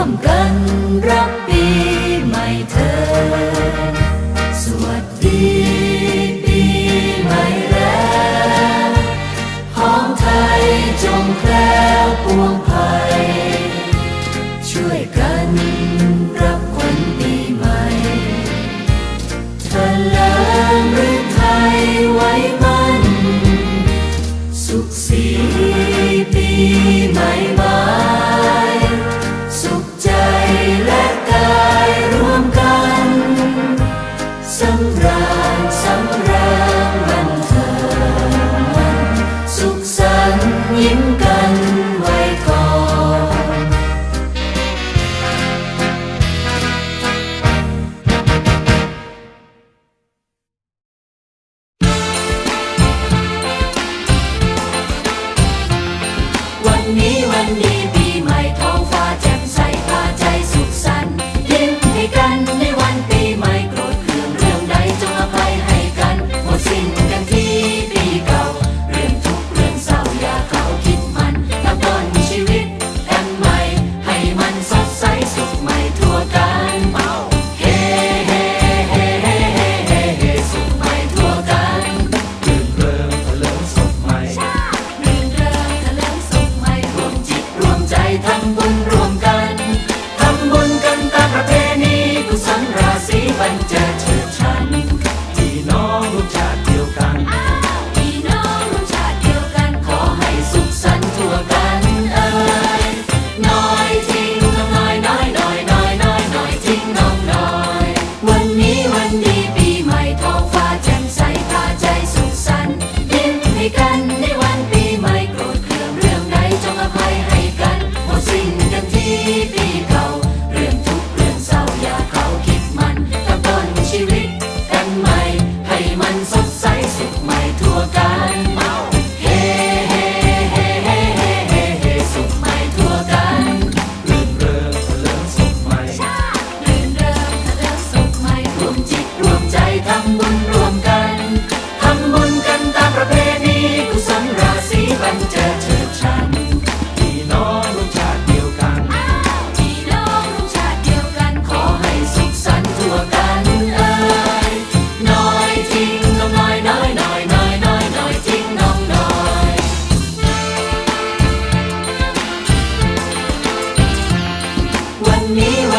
วมกันรับปีใหม่เธอ สวัสดีปีใหม่แล้วหอมไทยจงแคล้วปวงภัย ช่วยกันรับ Dominicana. me